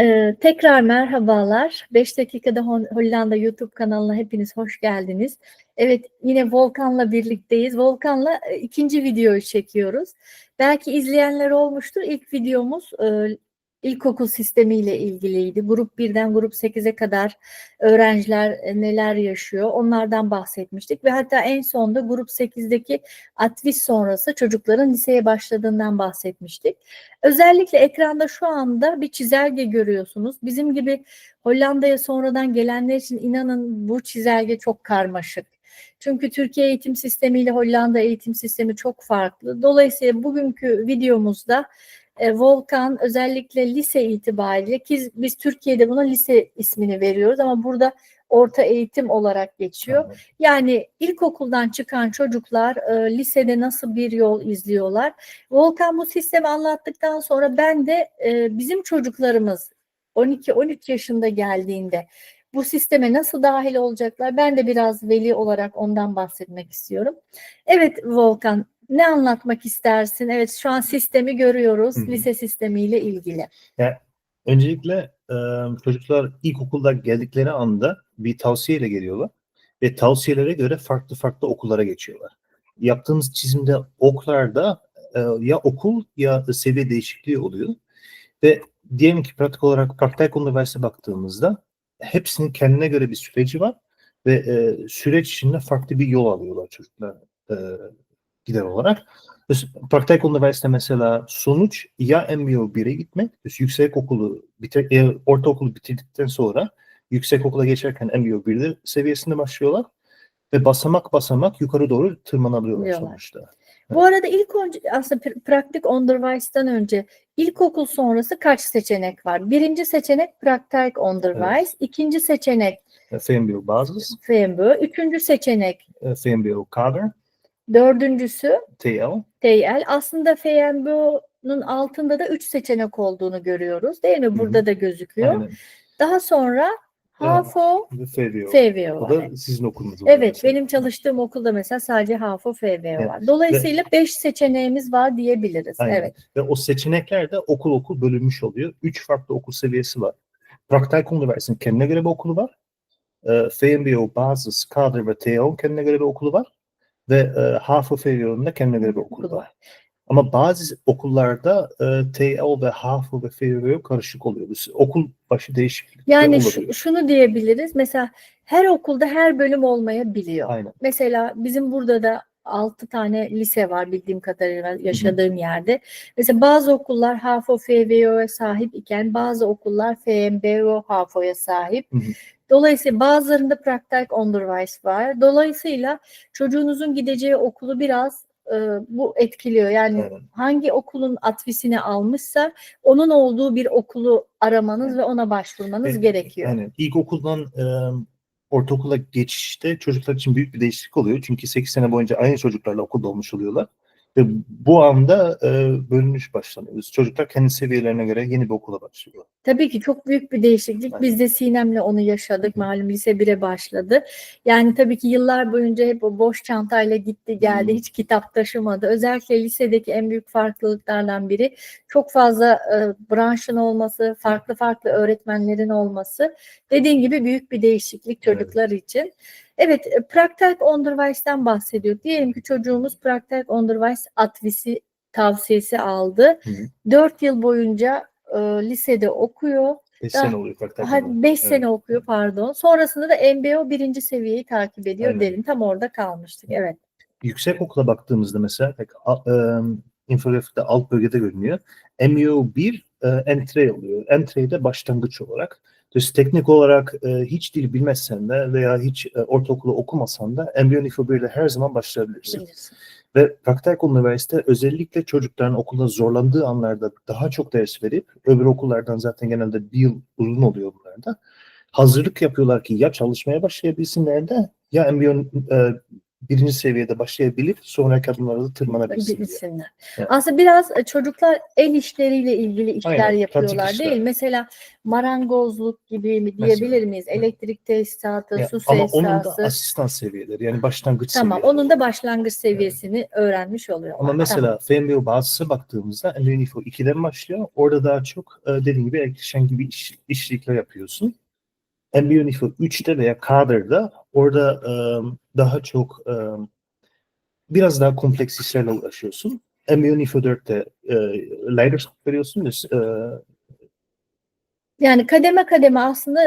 Ee, tekrar merhabalar. 5 dakikada Hollanda YouTube kanalına hepiniz hoş geldiniz. Evet, yine Volkan'la birlikteyiz. Volkan'la e, ikinci videoyu çekiyoruz. Belki izleyenler olmuştur. İlk videomuz e, ilkokul sistemiyle ilgiliydi. Grup 1'den grup 8'e kadar öğrenciler neler yaşıyor onlardan bahsetmiştik. Ve hatta en sonda grup 8'deki atvis sonrası çocukların liseye başladığından bahsetmiştik. Özellikle ekranda şu anda bir çizelge görüyorsunuz. Bizim gibi Hollanda'ya sonradan gelenler için inanın bu çizelge çok karmaşık. Çünkü Türkiye eğitim sistemi ile Hollanda eğitim sistemi çok farklı. Dolayısıyla bugünkü videomuzda e, Volkan özellikle lise itibariyle ki biz Türkiye'de buna lise ismini veriyoruz ama burada orta eğitim olarak geçiyor. Tamam. Yani ilkokuldan çıkan çocuklar e, lisede nasıl bir yol izliyorlar? Volkan bu sistemi anlattıktan sonra ben de e, bizim çocuklarımız 12-13 yaşında geldiğinde bu sisteme nasıl dahil olacaklar? Ben de biraz veli olarak ondan bahsetmek istiyorum. Evet Volkan, ne anlatmak istersin? Evet şu an sistemi görüyoruz, Hı hı. lise sistemiyle ilgili. Öncelikle e, çocuklar ilkokulda geldikleri anda bir tavsiyeyle geliyorlar ve tavsiyelere göre farklı farklı okullara geçiyorlar. Yaptığımız çizimde oklarda e, ya okul ya seviye değişikliği oluyor ve diyelim ki pratik olarak Praktik Üniversite baktığımızda hepsinin kendine göre bir süreci var ve e, süreç içinde farklı bir yol alıyorlar çocuklar e, gider olarak. Praktik Üniversite mesela sonuç ya MBO 1'e gitmek, yüksek okulu bitir, e, ortaokulu bitirdikten sonra yüksek okula geçerken MBO 1'de seviyesinde başlıyorlar ve basamak basamak yukarı doğru tırmanabiliyorlar Diyorlar. sonuçta. Bu arada ilk önce aslında pr- praktik onderwijs'tan önce ilkokul sonrası kaç seçenek var? Birinci seçenek praktik onderwijs, ikinci seçenek FMBO basis, FMBO, üçüncü seçenek, FMBO kader, dördüncüsü TL, TL. Aslında FMBO'nun altında da üç seçenek olduğunu görüyoruz değil mi? Burada da gözüküyor. aynen. Daha sonra HAFO, Ve FBO. FVO O da sizin okulunuz. Evet, mesela. benim çalıştığım okulda mesela sadece HAFO, FVO Evet. var. Dolayısıyla beş seçeneğimiz var diyebiliriz. Aynen. Evet. Ve o seçenekler de okul okul bölünmüş oluyor. Üç farklı okul seviyesi var. Praktik Üniversitenin kendine göre bir okulu var. E, FMBO, Basis, Kader ve TO kendine göre bir okulu var. Ve e, HAFO FVO'nun da kendine göre bir Okulu var. Ama bazı okullarda e, TL ve HAFO ve FVO karışık oluyor. Okul başı değişiklik Yani şu- şunu diyebiliriz. Mesela her okulda her bölüm olmayabiliyor. Aynen. Mesela bizim burada da 6 tane lise var bildiğim kadarıyla yaşadığım yerde. Mesela bazı okullar HAFO FVO'ya sahip iken bazı okullar FMBO HAFO'ya sahip. Hı hı. Dolayısıyla bazılarında praktik onderwijs var. Dolayısıyla çocuğunuzun gideceği okulu biraz e, bu etkiliyor. Yani Aynen. hangi okulun atvisini almışsa onun olduğu bir okulu aramanız ve ona başvurmanız Evet, gerekiyor. Yani ilkokuldan e, ortaokula geçişte çocuklar için büyük bir değişiklik oluyor. Çünkü 8 sene boyunca aynı çocuklarla okulda olmuş oluyorlar. Ve bu anda e, bölünmüş başlanıyoruz. Çocuklar kendi seviyelerine göre yeni bir okula başlıyor. Tabii ki çok büyük bir değişiklik. Aynen. Biz de Sinem'le onu yaşadık. Hı. Malum lise 1'e başladı. Yani tabii ki yıllar boyunca hep o boş çantayla gitti geldi. Hı. Hiç kitap taşımadı. Özellikle lisedeki en büyük farklılıklardan biri çok fazla e, branşın olması, farklı farklı öğretmenlerin olması. Dediğin gibi büyük bir değişiklik Evet. çocuklar için. Evet, e, praktik onderwijs'ten bahsediyor. Diyelim ki çocuğumuz praktik onderwijs atvisi tavsiyesi aldı. Hı hı. 4 yıl boyunca e, lisede okuyor. 5 Daha- sene oluyor praktik. 5 Evet. sene okuyor pardon. Sonrasında da MBO birinci seviyeyi takip ediyor Aynen. derim. Tam orada kalmıştık. Evet. Yüksek okula baktığımızda mesela pek, e, infografikte alt bölgede görünüyor. MBO 1 e, entry oluyor. Entry de başlangıç olarak. Dus teknik olarak e, hiç dil bilmezsen de veya hiç e, ortaokulu okumasan da 1 ile her zaman başlayabilirsin. Bilirsin. Ve Praktik Üniversite özellikle çocukların okulda zorlandığı anlarda daha çok ders verip öbür okullardan zaten genelde bir yıl uzun oluyor bunlarda. Hazırlık yapıyorlar ki ya çalışmaya başlayabilsinler de ya MBO e, birinci seviyede başlayabilip sonraki adımlara da tırmanabilsin. diye. bilsinler. Evet. Aslında biraz e, çocuklar el işleriyle ilgili işler Aynen, yapıyorlar işler. değil. Mesela marangozluk gibi mi Mesela. diyebilir miyiz? Elektrik tesisatı, Ya, su ama onun da tesisatı. asistan seviyeleri yani başlangıç Tamam, seviyeleri. onun da başlangıç seviyesini öğrenmiş oluyorlar. Ama mesela FMBO bazısı baktığımızda MBNIFO 2'den başlıyor. Orada daha çok e, dediğim gibi elektrisyen gibi iş, işlikler yapıyorsun. MBNIFO 3'te veya Kader'da orada e, daha çok e, biraz daha kompleks işlerle uğraşıyorsun. MBNIFO 4'te e, leadership veriyorsun. E, Yani kademe kademe aslında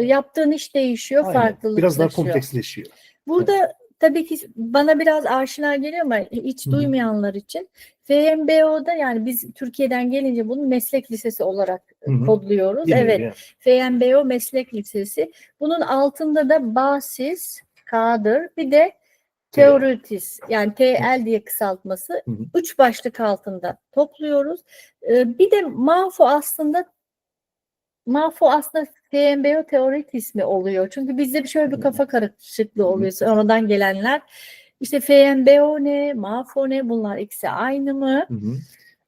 yaptığın iş değişiyor, aynen, farklılık biraz daha kompleksleşiyor. Burada tabii ki bana biraz aşina geliyor ama hiç Hı hı. duymayanlar için FMBO'da yani biz Türkiye'den gelince bunu meslek lisesi olarak Hı hı. kodluyoruz. Değil evet. Yani. FMBO Meslek Lisesi. Bunun altında da basis, kader bir de teoritis yani TL diye kısaltması. Hı hı. Üç başlık altında topluyoruz. Ee, bir de MAFO aslında MAFO aslında FMBO teoritis mi oluyor? Çünkü bizde bir şöyle bir kafa karışıklığı oluyor sonradan gelenler. İşte FMBO ne, MAFO ne bunlar ikisi aynı mı? Hı hı.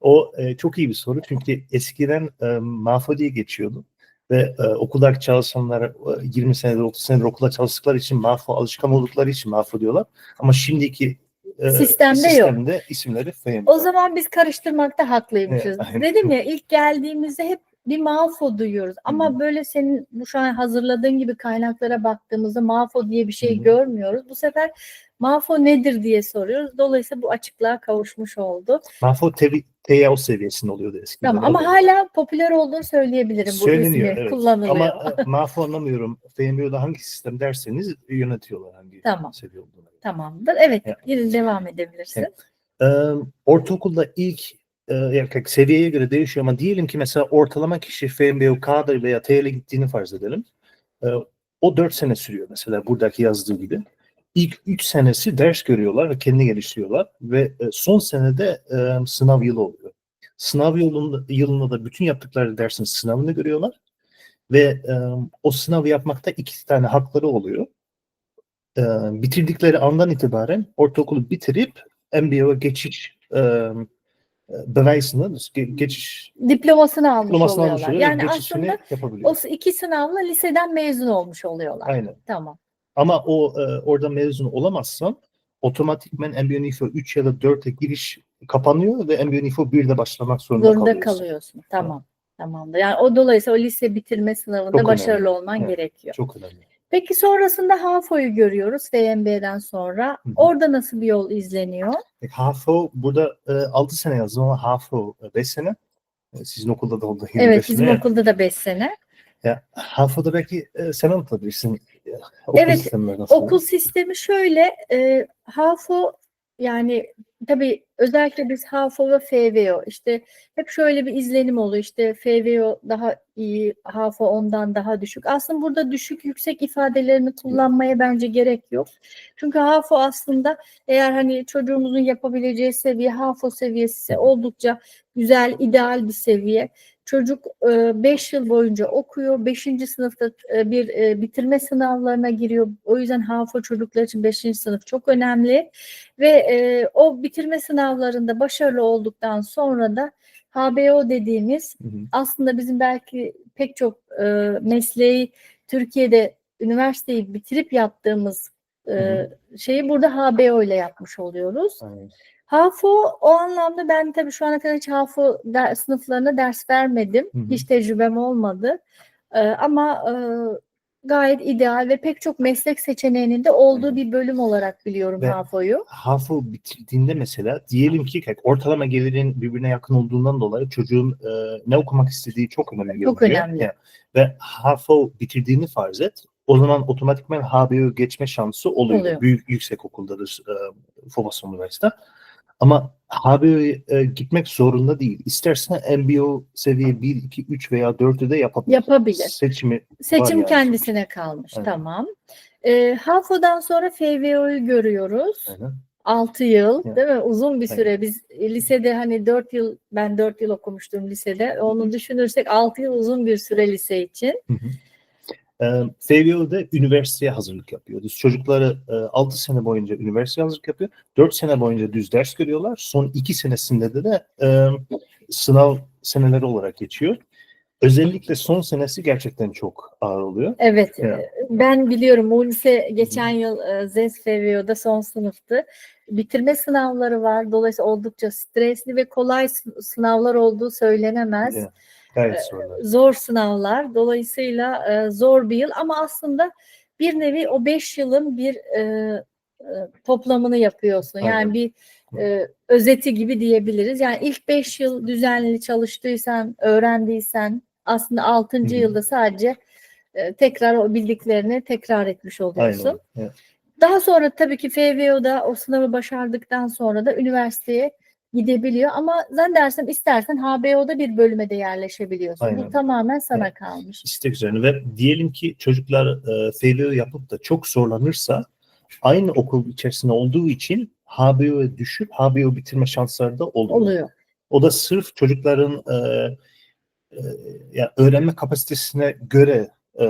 O e, çok iyi bir soru çünkü eskiden e, MAFO diye geçiyordu ve e, okuldaki çalışanlar e, 20 senedir 30 senedir okulda çalıştıkları için MAFO alışkan oldukları için MAFO diyorlar ama şimdiki e, Sistemde yok. sistemde isimleri FMBO. O zaman biz karıştırmakta haklıymışız. Evet, aynen. Dedim ya ilk geldiğimizde hep bir MAFO duyuyoruz. Ama Hı. böyle senin bu şu an hazırladığın gibi kaynaklara baktığımızda MAFO diye bir şey Hı. görmüyoruz. Bu sefer MAFO nedir diye soruyoruz. Dolayısıyla bu açıklığa kavuşmuş oldu. MAFO tevi- TYO seviyesinde oluyordu eskiden. Tamam ama hala popüler olduğunu söyleyebilirim bu Söyleniyor, ismi evet. kullanılıyor. Ama e, MAFO anlamıyorum. FMBO'da hangi sistem derseniz yönetiyorlar hangi Tamam. seviye olduğunu. Tamamdır. Evet, Ya. yine devam edebilirsin. Evet. Ee, ortaokulda ilk e, yani seviyeye göre değişiyor ama diyelim ki mesela ortalama kişi FMBO, Kader veya TL'e gittiğini farz edelim. Ee, o 4 sene sürüyor mesela buradaki yazdığı gibi. İlk 3 senesi ders görüyorlar ve kendini geliştiriyorlar ve e, son senede e, sınav yılı oluyor. Sınav yılında, yılında da bütün yaptıkları dersin sınavını görüyorlar ve e, o sınavı yapmakta iki tane hakları oluyor. Bitirdikleri andan itibaren ortaokulu bitirip MBA'ya geçiş e, ge- geçiş Diplomasını almış diplomasını almış oluyorlar. oluyor ve Yani aslında yapabiliyor. o iki sınavla liseden mezun olmuş oluyorlar. Aynen. Tamam. Ama o e, orada mezun olamazsan otomatikmen MBA 3 ya da 4'e giriş kapanıyor ve MBA 1'de başlamak zorunda, Zorunda kalıyorsun. kalıyorsun. Tamam. Tamamdır. Yani o dolayısıyla o lise bitirme sınavında Çok başarılı önemli. olman Evet. gerekiyor. Çok önemli. Peki sonrasında HAFO'yu görüyoruz FMB'den sonra. Hı hı. Orada nasıl bir yol izleniyor? E, HAFO burada e, 6 sene yazdım ama HAFO 5 sene. E, Sizin okulda da oldu. Evet bizim sene. okulda da 5 sene. Ya, HAFO'da belki e, sen anlatabilirsin. e, Okul Evet, nasıl? Okul sistemi şöyle, e, HAFO yani tabii özellikle biz HAFO ve FVO işte hep şöyle bir izlenim oluyor işte FVO daha iyi, HAFO ondan daha düşük. Aslında burada düşük yüksek ifadelerini kullanmaya bence gerek yok. Çünkü HAFO aslında eğer hani çocuğumuzun yapabileceği seviye HAFO seviyesi ise oldukça güzel, ideal bir seviye. Çocuk 5 yıl boyunca okuyor. 5. sınıfta e, bir e, bitirme sınavlarına giriyor. O yüzden HAFO çocuklar için 5. sınıf çok önemli. Ve e, o bitirme sınavlarında başarılı olduktan sonra da HBO dediğimiz Hı hı. aslında bizim belki pek çok e, mesleği Türkiye'de üniversiteyi bitirip yaptığımız e, şeyi burada HBO ile yapmış oluyoruz. Aynen. HAFO o anlamda ben tabii şu ana kadar hiç HAFO der, sınıflarına ders vermedim. Hı hı. Hiç tecrübem olmadı. Ee, ama e, gayet ideal ve pek çok meslek seçeneğinin de olduğu bir bölüm olarak biliyorum Ve- HAFO'yu. HAFO bitirdiğinde mesela diyelim ki ortalama gelirin birbirine yakın olduğundan dolayı çocuğun e, ne okumak istediği çok önemli. Çok görünüyor. önemli. Ya, Ve HAFO bitirdiğini farz et. O zaman otomatikman HBO geçme şansı oluyor. Oluyor. Büyük yüksek okuldadır e, Phobos Üniversite. Ama HBO'ya e, gitmek zorunda değil. İstersen MBO seviye 1, 2, 3 veya 4'ü de yapabilir. Yapabilir. Seçimi Seçim yani. kendisine kalmış. Aynen. Tamam. Ee, HAFO'dan sonra FVO'yu görüyoruz. Aynen. 6 yıl Ya. değil mi? Uzun bir süre. Biz e, lisede hani 4 yıl ben 4 yıl okumuştum lisede. Onu düşünürsek 6 yıl uzun bir süre lise için. Hı hı. E, FVO'da üniversiteye hazırlık yapıyoruz. Çocukları e, 6 sene boyunca üniversiteye hazırlık yapıyor. 4 sene boyunca düz ders görüyorlar. Son 2 senesinde de, de e, sınav seneleri olarak geçiyor. Özellikle son senesi gerçekten çok ağır oluyor. Evet, Ya. e, ben biliyorum Mulise geçen yıl ZES FVO'da son sınıftı. Bitirme sınavları var. Dolayısıyla oldukça stresli ve kolay sı- sınavlar olduğu söylenemez. Yani gayet zorlar. Zor sınavlar. Dolayısıyla zor bir yıl ama aslında bir nevi o beş yılın bir toplamını yapıyorsun. Yani Aynen. bir e, özeti gibi diyebiliriz. Yani ilk beş yıl düzenli çalıştıysan, öğrendiysen aslında altıncı Hı hı. yılda sadece e, tekrar o bildiklerini tekrar etmiş oluyorsun. Aynen. Evet. Daha sonra tabii ki FVO'da o sınavı başardıktan sonra da üniversiteye gidebiliyor ama zannedersem istersen HBO'da bir bölüme de yerleşebiliyorsun. Aynen. Bu tamamen sana Evet. kalmış. istek üzerine ve diyelim ki çocuklar e, FVO yapıp da çok zorlanırsa aynı okul içerisinde olduğu için HBO'ya düşüp HBO bitirme şansları da oluyor. Oluyor. O da sırf çocukların e, e, yani öğrenme kapasitesine göre e,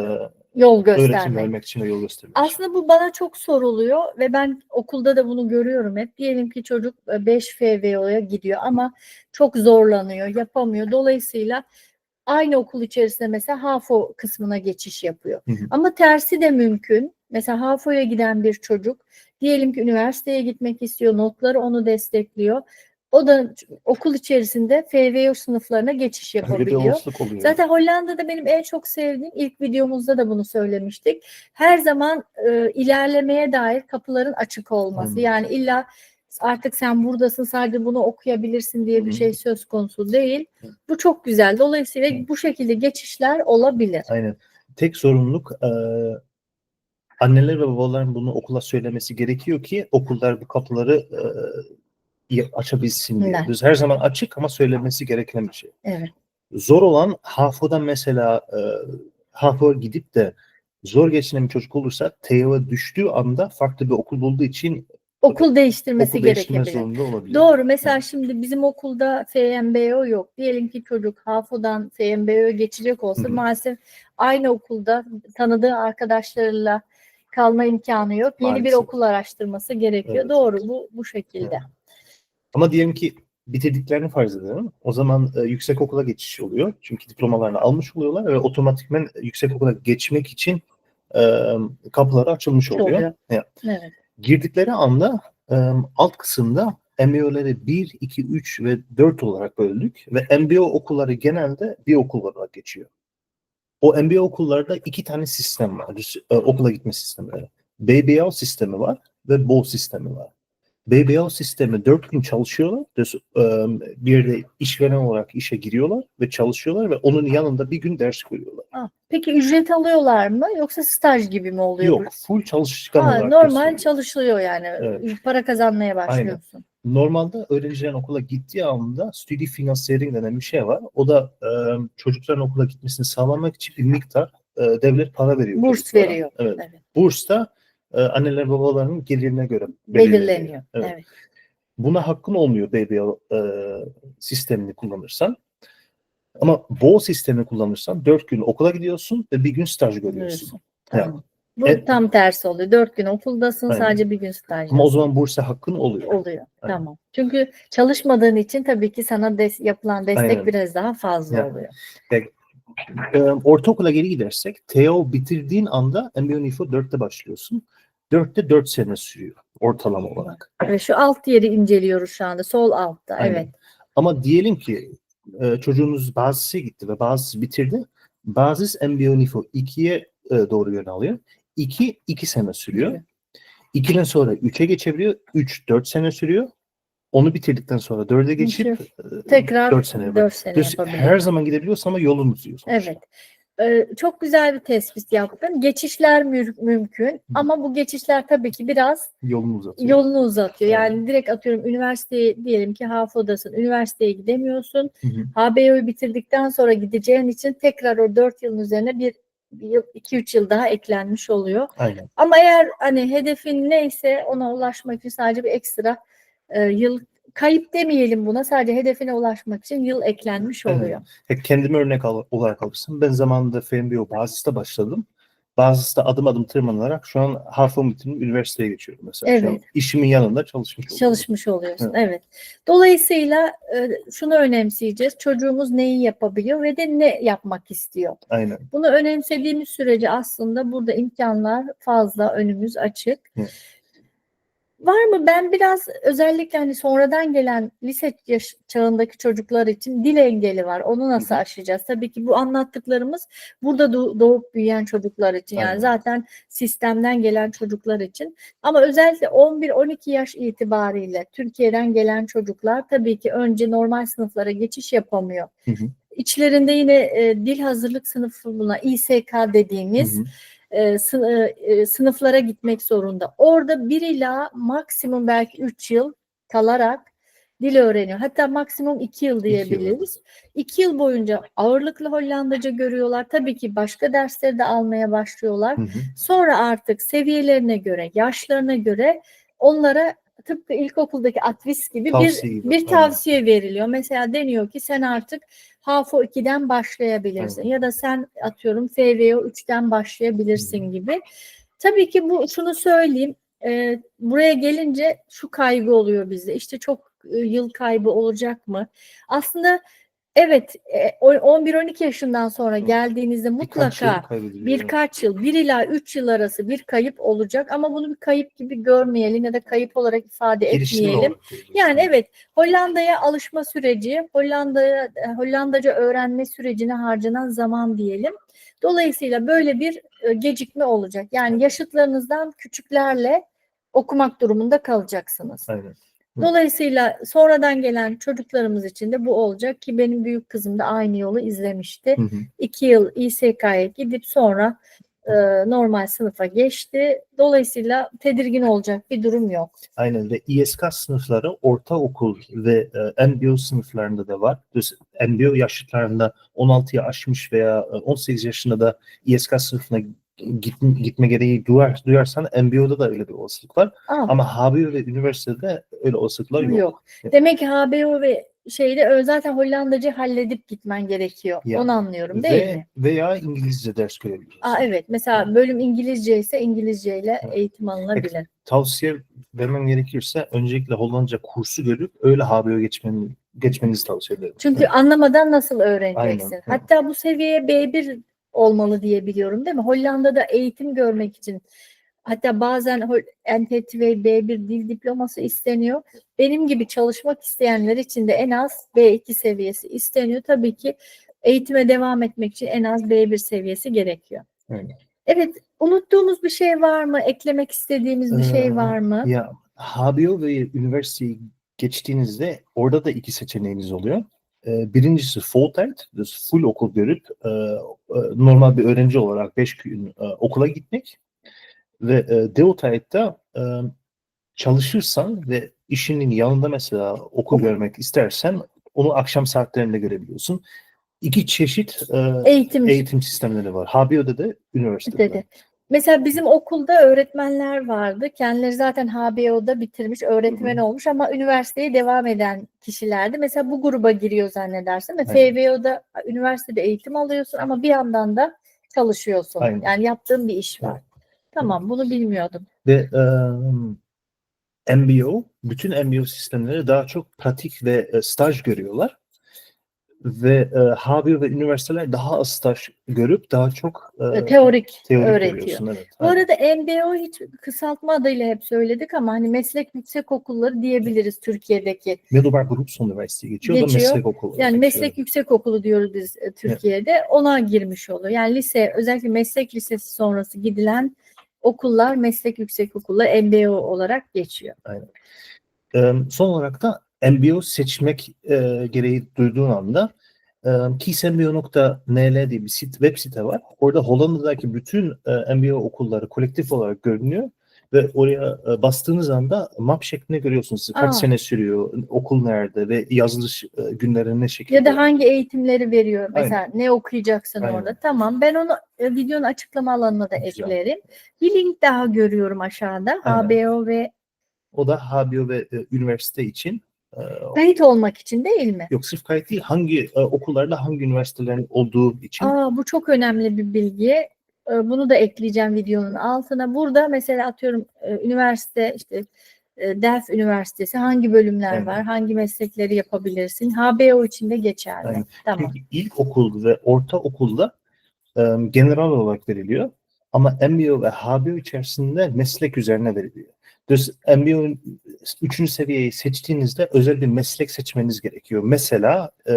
Yol öğretim göstermek. vermek için de yol gösteriyor. Aslında bu bana çok soruluyor ve ben okulda da bunu görüyorum hep. Diyelim ki çocuk 5 FVO'ya gidiyor ama çok zorlanıyor, yapamıyor. Dolayısıyla aynı okul içerisinde mesela HAFO kısmına geçiş yapıyor. Hı hı. Ama tersi de mümkün. Mesela HAFO'ya giden bir çocuk diyelim ki üniversiteye gitmek istiyor, notları onu destekliyor. O da okul içerisinde FVO sınıflarına geçiş yapabiliyor. Zaten Hollanda'da benim en çok sevdiğim ilk videomuzda da bunu söylemiştik. Her zaman e, ilerlemeye dair kapıların açık olması. Aynen. Yani illa artık sen buradasın sadece bunu okuyabilirsin diye bir şey söz konusu değil. Bu çok güzel. Dolayısıyla Hı. bu şekilde geçişler olabilir. Aynen. Tek sorumluluk e, anneler ve babaların bunu okula söylemesi gerekiyor ki okullar bu kapıları e, açabilsin diye. Evet. Biz her zaman açık ama söylemesi gereken bir şey. Evet. Zor olan HAFO'dan mesela e, gidip de zor geçinen bir çocuk olursa TEO'ya düştüğü anda farklı bir okul bulduğu için Okul değiştirmesi okul gerekebilir. Doğru. Mesela şimdi bizim okulda FMBO yok. Diyelim ki çocuk HAFO'dan FMBO'ya geçecek olsa Hı maalesef aynı okulda tanıdığı arkadaşlarıyla kalma imkanı yok. Yeni bir Maalesef. okul araştırması gerekiyor. Evet. Doğru. Bu bu şekilde. Ama diyelim ki bitirdiklerini farz edelim. O zaman e, yüksek okula geçiş oluyor. Çünkü diplomalarını almış oluyorlar ve otomatikmen yüksek okula geçmek için e, kapıları açılmış oluyor. Oluyor. Ya, Evet. girdikleri anda e, alt kısımda MBO'ları 1, 2, 3 ve 4 olarak böldük ve MBO okulları genelde bir okul olarak geçiyor. O MBO okullarda iki tane sistem var. e, okula gitme sistemleri. BBL sistemi var ve BOL sistemi var. BBL sistemi 4 gün çalışıyorlar. Bir de işveren olarak işe giriyorlar ve çalışıyorlar ve onun yanında bir gün ders görüyorlar. Ah, Peki ücret alıyorlar mı yoksa staj gibi mi oluyor? Yok, full çalışkan Ha, olarak normal gösteriyor. çalışılıyor yani. Evet. Para kazanmaya başlıyorsun. Normalde öğrencilerin okula gittiği anda stüdyo finansering denen bir şey var. O da e, çocukların okula gitmesini sağlamak için bir miktar e, devlet para veriyor. Burs çocuklara. veriyor. Evet. Evet. Burs da e, anneler babaların gelirine göre Belirleniyor. Evet. Evet. Buna hakkın olmuyor BBL e, sistemini kullanırsan. Ama BO sistemi kullanırsan 4 gün okula gidiyorsun ve bir gün staj görüyorsun. Tamam. Bu E- tam tersi oluyor. Dört gün okuldasın Aynen. sadece bir gün staj. Ama o zaman bursa hakkın oluyor. oluyor. Aynen. Tamam. Çünkü çalışmadığın için tabii ki sana des- yapılan destek Aynen. biraz daha fazla Ya. oluyor. E, ortaokula geri gidersek TEO bitirdiğin anda MBA NIFO 4'te başlıyorsun. 4'te 4 sene sürüyor ortalama olarak. Ve şu alt yeri inceliyoruz şu anda. Sol altta. Aynen. Evet. Ama diyelim ki e, çocuğunuz bazısı gitti ve bazısı bitirdi. Bazısı MBA NIFO 2'ye e, doğru yön alıyor. 2 2 sene sürüyor. 2'den sonra 3'e geçebiliyor. 3 4 sene sürüyor. Onu bitirdikten sonra 4'e geçip e, Tekrar 4 sene yapıyor. 4 sene her zaman gidebiliyorsun ama yolun uzuyor sonuçta. Evet. Ee, çok güzel bir tespit yaptın. Geçişler mü- mümkün ama bu geçişler tabii ki biraz Yolunu uzatıyor. yolunu uzatıyor. Yani direkt atıyorum üniversiteye diyelim ki HAFO'dasın. Üniversiteye gidemiyorsun. Hı hı. HBO'yu bitirdikten sonra gideceğin için tekrar o 4 yılın üzerine bir, bir yıl, 2-3 yıl daha eklenmiş oluyor. Aynen. Ama eğer hani hedefin neyse ona ulaşmak için sadece bir ekstra e, yıl kayıp demeyelim buna sadece hedefine ulaşmak için yıl eklenmiş Evet. oluyor. Hep kendime örnek al- olarak alırsam ben zamanında FMBO basiste başladım. Bazısı da adım adım tırmanarak şu an Harford bitirdim üniversiteye geçiyorum mesela. Şu an Evet. işimin yanında çalışmış oluyorum. Çalışmış oluyorsun. Evet. Dolayısıyla e, şunu önemseyeceğiz. Çocuğumuz neyi yapabiliyor ve de ne yapmak istiyor. Aynen. Bunu önemsediğimiz sürece aslında burada imkanlar fazla, önümüz açık. Evet. Var mı? Ben biraz özellikle hani sonradan gelen lise yaş- çağındaki çocuklar için dil engeli var. Onu nasıl aşacağız? Tabii ki bu anlattıklarımız burada doğ- doğup büyüyen çocuklar için. Yani Aynen. zaten sistemden gelen çocuklar için. Ama özellikle 11-12 yaş itibariyle Türkiye'den gelen çocuklar tabii ki önce normal sınıflara geçiş yapamıyor. Hı hı. İçlerinde yine e, dil hazırlık sınıfına İSK dediğimiz Hı hı. E, e, e, sınıflara gitmek zorunda. Orada bir ila maksimum belki 3 yıl kalarak dil öğreniyor. Hatta maksimum 2 yıl yıl. diyebiliriz. 2 yıl boyunca ağırlıklı Hollandaca görüyorlar. Tabii ki başka dersleri de almaya başlıyorlar. Hı hı. Sonra artık seviyelerine göre, yaşlarına göre onlara tıpkı ilkokuldaki atvis gibi Tavsiye bir gibi, bir tavsiye veriliyor. Mesela deniyor ki sen artık HAFO 2'den başlayabilirsin Aynen. ya da sen atıyorum FVO 3'ten başlayabilirsin gibi. Tabii ki bu şunu söyleyeyim. e, buraya gelince şu kaygı oluyor bizde. İşte çok e, yıl kaybı olacak mı? Aslında evet e, o- 11-12 yaşından sonra geldiğinizde Birkaç yıl mutlaka birkaç yıl, bir ila üç yıl arası bir kayıp olacak ama bunu bir kayıp gibi görmeyelim ya da kayıp olarak ifade Geliştirme etmeyelim. olarak. Yani evet Hollanda'ya alışma süreci, Hollanda'ya e, Hollandaca öğrenme sürecine harcanan zaman diyelim. Dolayısıyla böyle bir e, gecikme olacak. Yani yaşıtlarınızdan küçüklerle okumak durumunda kalacaksınız. Aynen. Dolayısıyla sonradan gelen çocuklarımız için de bu olacak ki benim büyük kızım da aynı yolu izlemişti. Hı hı. İki yıl İSK'ya gidip sonra e, normal sınıfa geçti. Dolayısıyla tedirgin olacak bir durum yok. Aynen ve İSK sınıfları ortaokul ve e, MBO sınıflarında da var. Düz MBO yaşlılarında 16'ya aşmış veya e, 18 yaşında da İSK sınıfına gitme, gitme gereği duyar, duyarsan MBO'da da öyle bir olasılık var. Aa, Ama HBO ve üniversitede öyle olasılıklar yok. yok. Demek ki HBO ve şeyde zaten Hollandacı halledip gitmen gerekiyor. Ya, Onu anlıyorum değil Ve, mi? veya İngilizce ders görebiliyorsun. Aa, evet. Mesela bölüm İngilizce ise İngilizce ile Evet. eğitim alınabilir. Tavsiye vermem gerekirse öncelikle Hollandca kursu görüp öyle HBO geçmeni, geçmenizi tavsiye ederim. Çünkü anlamadan nasıl öğreneceksin? Aynen, evet. Hatta bu seviyeye B1 olmalı diye biliyorum değil mi? Hollanda'da eğitim görmek için hatta bazen NTT ve B1 dil diploması isteniyor. Benim gibi çalışmak isteyenler için de en az B2 seviyesi isteniyor. Tabii ki eğitime devam etmek için en az B1 seviyesi gerekiyor. Aynen. Evet, unuttuğumuz bir şey var mı? Eklemek istediğimiz bir Ee, şey var mı? Ya HBO ve üniversiteyi geçtiğinizde orada da iki seçeneğiniz oluyor. Ee, birincisi full time, dus full okul görüp e, e, normal bir öğrenci olarak 5 gün e, okula gitmek ve e, e, çalışırsan ve işinin yanında mesela okul görmek istersen onu akşam saatlerinde görebiliyorsun. İki çeşit e, Eğitim eğitim sistemleri var. HBO'da da üniversitede. de. Mesela bizim okulda öğretmenler vardı. Kendileri zaten HBO'da bitirmiş, öğretmen olmuş ama üniversiteye devam eden kişilerdi. Mesela bu gruba giriyor zannedersin ve Aynen. FBO'da üniversitede eğitim alıyorsun ama bir yandan da çalışıyorsun. Aynen. Yani yaptığın bir iş var. Tamam, bunu bilmiyordum. Ve e, MBO, bütün MBO sistemleri daha çok pratik ve e, staj görüyorlar. Ve e, HBO ve üniversiteler daha az staj görüp daha çok e, Teorik, teorik öğretiyor. Evet, Bu aynen. arada MBO hiç kısaltma adıyla hep söyledik ama hani meslek yüksek okulları diyebiliriz Türkiye'deki. Middelbaar Beroepsuniversiteit geçiyor. O da Geçiyor. meslek okulu. Yani geçiyor. meslek yüksek okulu diyoruz biz e, Türkiye'de. Ona girmiş oluyor. Yani lise, özellikle meslek lisesi sonrası gidilen okullar meslek yüksek okullar MBO olarak geçiyor. E, son olarak da MBO seçmek e, gereği duyduğun anda e, kiesmbo.nl diye bir sit, web site var. Orada Hollanda'daki bütün e, MBO okulları kolektif olarak görünüyor ve oraya e, bastığınız anda map şeklinde görüyorsunuz. Kaç Aa. sene sürüyor, okul nerede ve yazılış e, günleri ne şekilde. Ya da hangi eğitimleri veriyor? Mesela ne okuyacaksın Aynen. orada? Tamam. Ben onu e, videonun açıklama alanına da Güzel. eklerim. Bir link daha görüyorum aşağıda. Aynen. HBO ve O da HBO ve e, üniversite için kayıt olmak için değil mi? yok sırf kayıt değil hangi e, okullarda hangi üniversitelerin olduğu için. Aa, bu çok önemli bir bilgi. E, Bunu da ekleyeceğim videonun altına. Burada mesela atıyorum e, üniversite işte e, Delft Üniversitesi hangi bölümler Evet. var, hangi meslekleri yapabilirsin? HBO için de geçerli. Aynen. Tamam. Çünkü ilkokul ve ortaokulda e, general olarak veriliyor. Ama MBO ve HBO içerisinde meslek üzerine veriliyor. MBO'nun üçüncü seviyeyi seçtiğinizde özel bir meslek seçmeniz gerekiyor. Mesela e,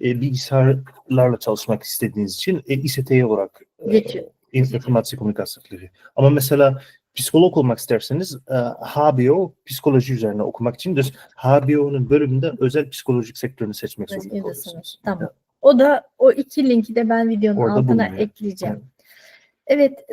e, bilgisayarlarla çalışmak istediğiniz için e, İST olarak e, informatik komünikasyon teknoloji. Ama mesela psikolog olmak isterseniz e, HBO psikoloji üzerine okumak için de HBO'nun bölümünde özel psikolojik sektörünü seçmek zorunda kalıyorsunuz. Tamam. O da o iki linki de ben videonun Orada altına bulunuyor. ekleyeceğim. Evet,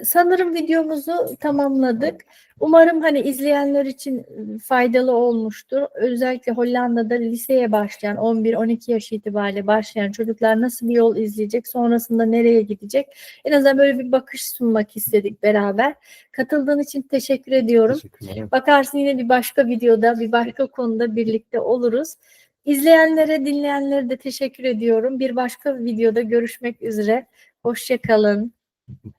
sanırım videomuzu tamamladık. Umarım hani izleyenler için ıı, faydalı olmuştur. Özellikle Hollanda'da liseye başlayan 11-12 yaş itibariyle başlayan çocuklar nasıl bir yol izleyecek, sonrasında nereye gidecek? En azından böyle bir bakış sunmak istedik beraber. Katıldığın için teşekkür ediyorum. Bakarsın yine bir başka videoda, bir başka konuda birlikte oluruz. İzleyenlere, dinleyenlere de teşekkür ediyorum. Bir başka videoda görüşmek üzere. Hoşça kalın.